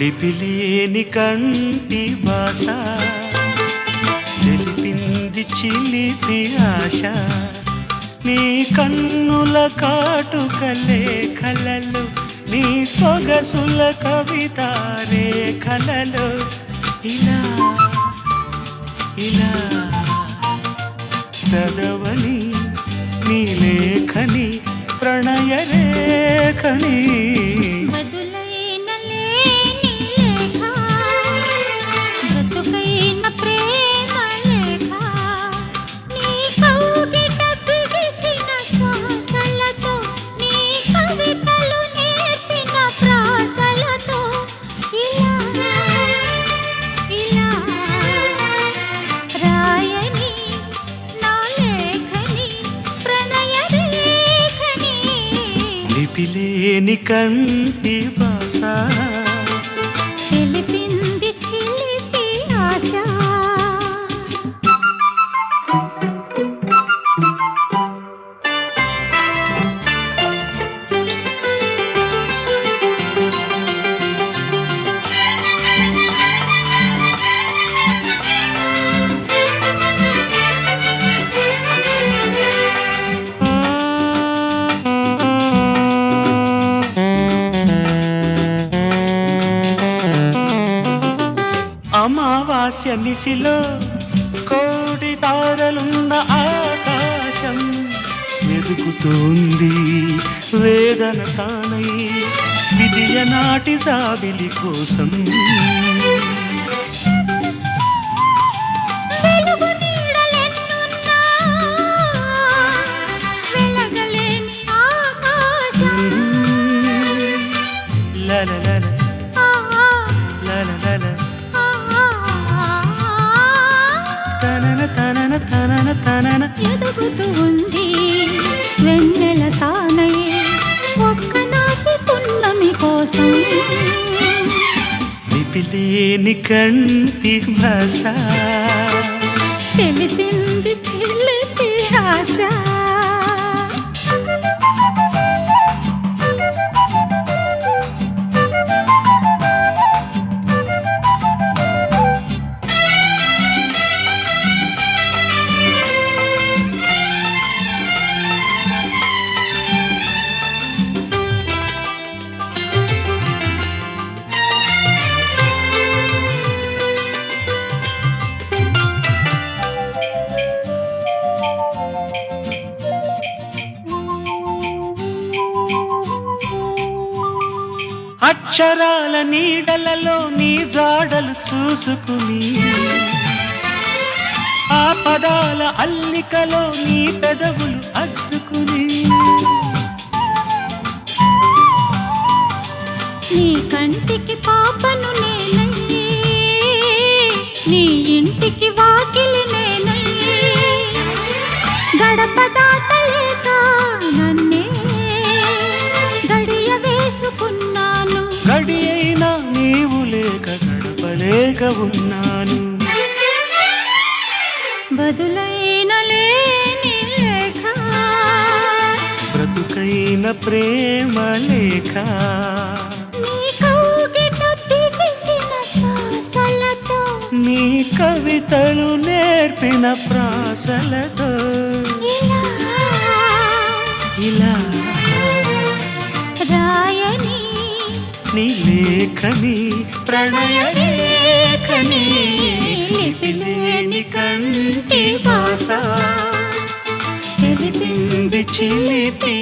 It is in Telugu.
లిపిలేని కంటి బాసా తెలిపింది చిలిపి ఆశ. నీ కన్నుల కాటుక లేఖలలో నీ సొగసుల కవిత రేఖలలో. ఇలా ఇలా చదవని నీ లేఖని ప్రణయ రేఖని లిపిలేని కంటి బాస పిలిపింది అమావాస్య నిశిలో కోటి తారలున్న ఆకాశం వెతుకుతోంది వేదన తానై విజయ నాటి కోసం. పున్నమి కోసం లిపిలేని కంటి భాష అక్షరాల నీడలలో నీ జాడలు చూసుకుని ఆ పదాల అల్లికలో నీ పెదవులు అద్దుకుని. నీ కంటికి పాపను నేనయ్యే నీ ఇంటికి గడపలేక ఉన్నాను. బదులైన లేని లేఖ. బ్రతుకైన ప్రేమ లేఖ. నీ కవితలు నేర్పిన ప్రాసలతో. ఇలా. రాయని. నీ లేఖని కంటనే కంటి భాష చిలిపి